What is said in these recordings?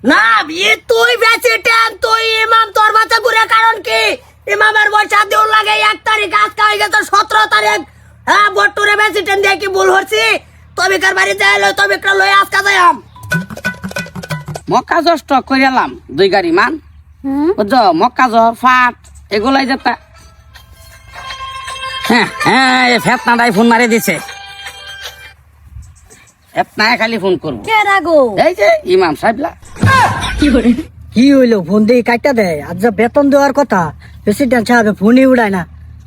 না ই তুই টেন তুই ইমাম তোর বাচ্চা ঘুরে কারণ কি? ইমামের বয়সা দিও লাগে এক তারিখ আজকে হয়ে গেছে সতেরো তারিখ। হ্যাঁ বট্টুরে দিয়ে কি ভুল হচ্ছি। তবিকার বাড়িতে এলো তবিকটা লই আজকে যাই আম। মক্কা স্টক করে এলাম দুই গাড়ি মান। বুঝছ মক্কা জর ফাট এগুলাই যেতা হ্যাঁ হ্যাঁ এ ফেতনাটাই ফোন মারি দিছে। ফেতনায় খালি ফোন করব। কে রাগো? এই যে ইমাম সাহেবলা। কি হইল? ফোন দিয়ে কাটটা দেয় আজ যা বেতন দেওয়ার কথা বেশি প্রেসিডেন্ট সাহেব ফোনই উড়ায় না।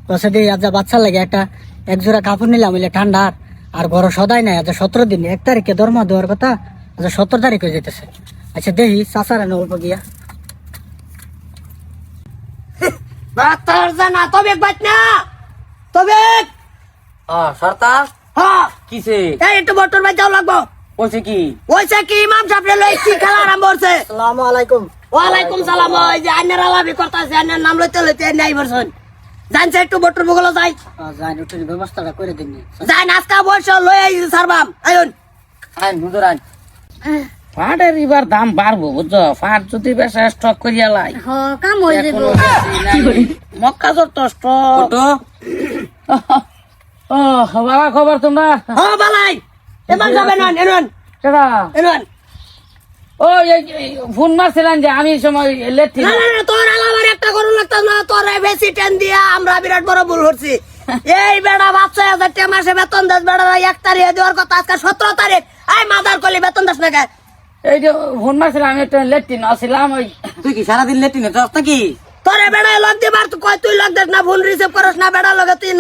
বসে দিয়ে আজ যা বাচ্চা লাগে একটা এক জোড়া কাপড় নিলাম হইলে ঠান্ডার আর ঘর সদাই নাই আজ সতেরো দিন এক তারিখে দরমা দেওয়ার কথা আজ সতেরো তারিখ হয়ে যেতেছে আচ্ছা দেখি চাষারা না অল্প গিয়া। জানা না তবিক ও সরতা হ্যাঁ। কিসে? এই একটু যাও লাগবো। বলছে কি? ওইসে কি? ইমাম সাহেব লই কি খেলা আরম্ভ করছে? আসসালামু আলাইকুম। ওয়ালাইকুম সালাম। ওই যে আইনের আলাপি করতেছে আইনের নাম লইতে লইতে নাই বলছেন জানছে একটু বট্টুর বগল যাই। যাই একটু ব্যবস্থাটা করে দিন যাই নাস্তা বয়স লই আইছি সারবাম। আইন আইন হুজুর আইন। ফাটের এবার দাম বাড়বো বুঝছ? ফাট যদি বেশ স্টক করিয়া লাই। কাম হয়ে যাব। মক্কা জর তো স্টক ও বাবা খবর তোমরা? ও বালাই। এমান যাবে নন এনন কেডা এনন ও এই এই ফোন মারছিলেন যে আমি সময় লেট না না না তোর আলাবার একটা করুন লাগতো না তোর বেশি টেন দিয়া আমরা বিরাট বড় ভুল করছি। এই বেড়া বাচ্চা হাজার টাকা মাসে বেতন দেশ বেড়া এক তারিখে দেওয়ার কথা আজকে সতেরো তারিখ। আই মাদার কলি বেতন দেশ না কে এই যে ফোন মারছিলাম আমি একটু লেট্রিন আসছিলাম ওই তুই কি সারাদিন লেট্রিনে যাস নাকি? তোরে বেড়ায় লগ দিবার তুই কয় তুই লগ দেস না ফোন রিসিভ করস না বেড়া লগে তুই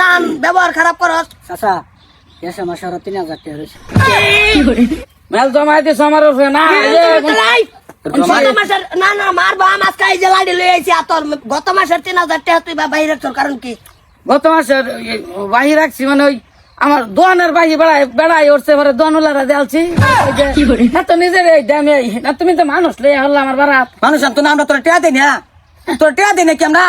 ব্যবহার খারাপ করস। এসে মাসে আরও তিন হাজার টাকা রয়েছে। মেল জমা দিস আমার না এই লাই, না না মার বা মাস খাই যে লাড়ি লই আইছি আর তোর গত মাসের তিন হাজার টাকা তুই বাইরে তোর কারণ কি? গত মাসের বাহি রাখছি মানে ওই আমার দোয়ানের বাহি বেড়ায় বেড়াই উঠছে পরে দোয়ানুলারা দেলছি এত নিজের এই দামে না তুমি তো মানুষ লই হল আমার বারাত। মানুষ তো না আমরা তোর টেয়া দিই না। তোর টেয়া দিই নাকি আমরা?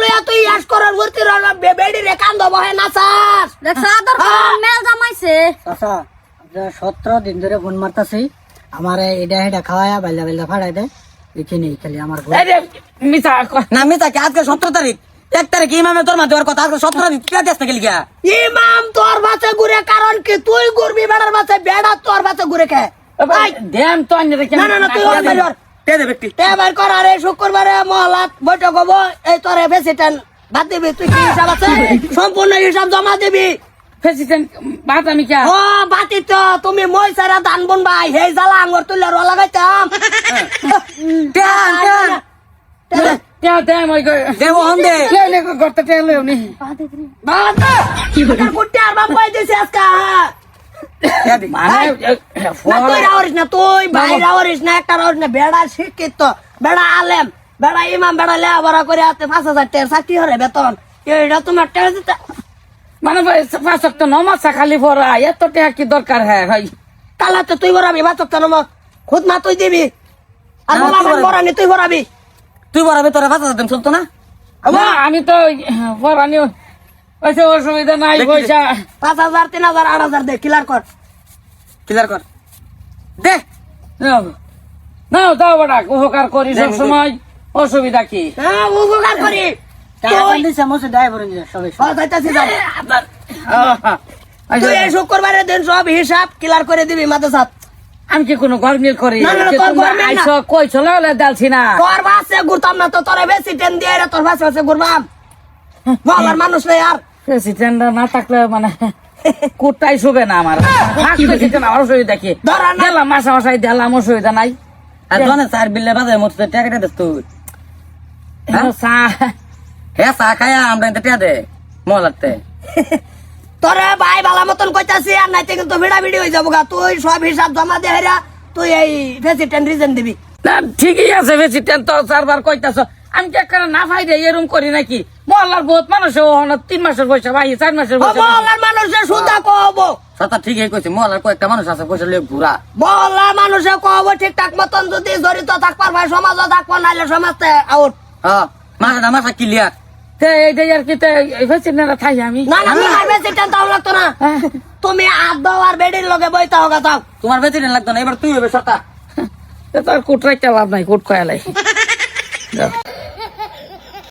লইয়া তুই ইয়াস করার ভর্তি রল বেডি রে কান্দ বহে নাচাস দেখছ আদর করে মেল জামাইছে। চাষা সতেরো দিন ধরে ফোন মারতাছি আমার এটা হেটা খাওয়ায়া বাইলা বাইলা ফাড়াই দেয় এখানে খালি আমার ঘর। এই না আজকে সতেরো তারিখ? এক তারিখ ইমামে তোর মা দেওয়ার কথা আজকে লিখা ইমাম তোর ঘুরে কারণ কি তুই ঘুরবি বেড়ার বাচ্চা বেড়া তোর বাচ্চা ঘুরে খায় ভাই দেম তো না না না তুই ওর ব্যক্তি শুক্রবারে মহলাত বৈঠক হব। এই তোর প্রেসিডেন্ট বাদ দিবি তুই কি হিসাব আছে? সম্পূর্ণ হিসাব জমা দিবি। প্রেসিডেন্ট বাত আমি কে? ও বাতি তো তুমি মই সারা ধান বন ভাই হে জ্বালা আঙ্গুর তুলে র লাগাইতাম। কে দেম ওই দেব হন দে। কে করতে টেলে উনি বাবা কি আর বাপ কই দিছে আজকা? টেয়া দি মানে না তুই রাওরিস না তুই না একটা রাওরিস না বেড়া শিক্ষিত বেড়া আলেম বেড়া ইমাম বেড়া লেয়া বড়া করে হাতে পাঁচ হাজার টাকা চাকরি হরে বেতন। এইটা তোমার টাকা দিতে মানে পাঁচ তো নমাসা খালি পড়া এত টাকা কি দরকার হ্যাঁ ভাই? কালাতে তুই বরাবি বাচক কেন খুদ মা তুই দিবি। আর না, তুই বরাবি। তুই বরাবে তোরা পাঁচ হাজার দিন চলতো না? না, আমি তো পড়ানি অসুবিধা নাই। পয়সা পাঁচ হাজার তিন হাজার আট হাজার দে ক্লিয়ার কর। ক্লিয়ার কর। দে। নাও, দাও উপকার করি সব সময় অসুবিধা কি? হ্যাঁ উপকার করি। আমি কি কোনো গরমিল করি? কই চলে ডালছি না। তোর বাসে ঘুরতাম না তো তোর বেশি টেন দিয়ে তোর বাসে ঘুরবাম। মানুষ নেই আর। না থাকলে মানে কোটাই শুবে না আমার? আমার অসুবিধা কি ধরা দিলাম মাসা মাসাই দিলাম অসুবিধা নাই। আর দোকানে চার বিল্লে বাজে মতো টেয়া কেটে দিস তুই হ্যাঁ? চা- হে চা খায়া আমরা এতে টেয়া দে মহলাতে। তোরে ভাই ভালো মতন কইতাছি আর নাইতে কিন্তু ভিড়া ভিড়ি হয়ে যাব গা। তুই সব হিসাব জমা দে হেরা তুই এই প্রেসিডেন্ট রিজন দিবি। না ঠিকই আছে প্রেসিডেন্ট তো চারবার কইতাছ। আমি কি করে না ফাই দেয় এরকম করি নাকি? মহল্লার বহুত মানুষ তিন মাসের পয়সা ভাই চার মাসের পয়সা মহল্লার মানুষের সুদা কহবো সাতা ঠিকই কইছে মহলার কয়েকটা মানুষ আছে পয়সা লিয়ে ঘুরা। মহল্লার মানুষে কহবো ঠিকঠাক মতন যদি জড়িত থাকবার ভাই সমাজও থাকব নাইলে সমাজতে আউট। হ্যাঁ মাসা মাসা ক্লিয়ার না লাগতো না। তুমি আদ দাও আর বেডির লগে বইতে হোক তাও তোমার বেতন লাগতো না এবার তুই হবে সরতা তার কোট রাখতে লাভ নাই কোট কয়ালাই